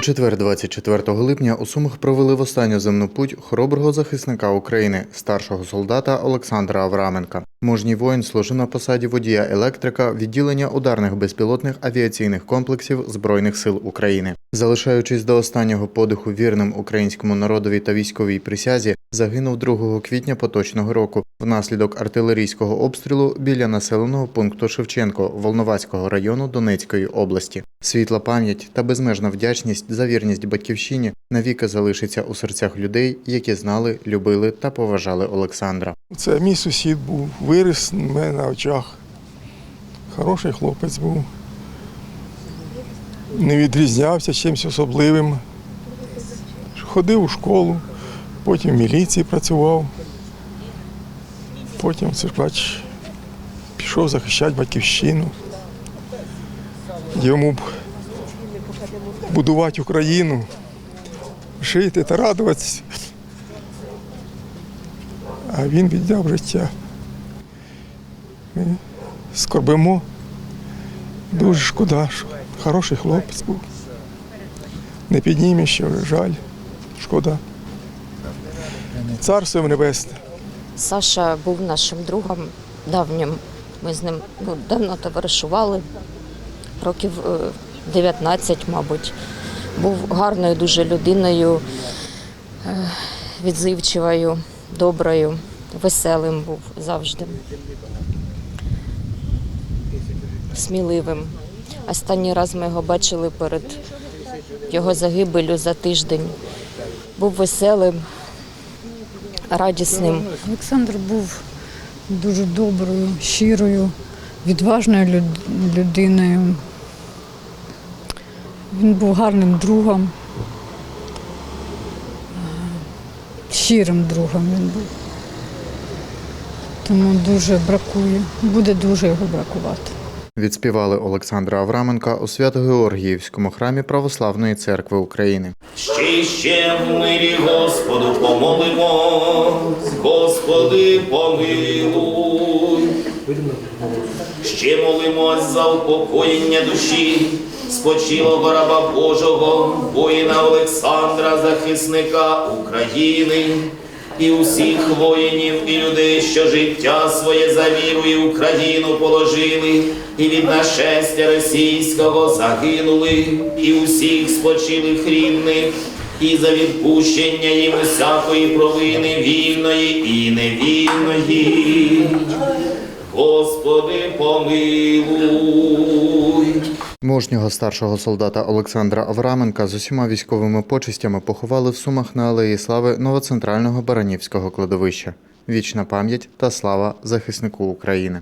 У четвер, 24 липня, у Сумах провели в останню земну путь хороброго захисника України, старшого солдата Олександра Авраменка. Мужній воїн служив на посаді водія електрика відділення ударних безпілотних авіаційних комплексів Збройних сил України. Залишаючись до останнього подиху вірним українському народові та військовій присязі, загинув 2 квітня поточного року внаслідок артилерійського обстрілу біля населеного пункту Шевченко Волноваського району Донецької області. Світла пам'ять та безмежна вдячність за вірність батьківщині навіки залишиться у серцях людей, які знали, любили та поважали Олександра. Це мій сусід був, виріс в мене на очах. Хороший хлопець був. Не відрізнявся чимось особливим. Ходив у школу, потім в міліції працював. Потім, бач, пішов захищати батьківщину. Йому б будувати Україну, жити та радуватися. А він віддав життя. Ми скорбимо. Дуже шкода, що хороший хлопець був. Не підніме жаль, шкода. Царство небесне. Саша був нашим другом давнім. Ми з ним ну, давно товаришували, років е, 19, мабуть. Був гарною дуже людиною, е, відзивчивою, доброю, веселим був завжди. Сміливим. Останній раз ми його бачили перед його загибелю за тиждень. Був веселим, радісним. Олександр був дуже доброю, щирою, відважною людиною. Він був гарним другом, щирим другом він був. Тому дуже бракує, буде дуже його бракувати. Відспівали Олександра Авраменка у Свято-Георгіївському храмі Православної церкви України. Ще ще в мирі Господу помолимось, Господи, помилуй. Ще молимось за упокоєння душі спочилого раба Божого, воїна Олександра, захисника України. І усіх воїнів і людей, що життя своє за віру і Україну положили, і від нашестя російського загинули, і усіх спочилих рідних, і за відпущення їм усякої провини вільної і невільної. Господи, помилуй. Мужнього старшого солдата Олександра Авраменка з усіма військовими почестями поховали в Сумах на Алеї Слави новоцентрального Баранівського кладовища. Вічна пам'ять та слава захиснику України.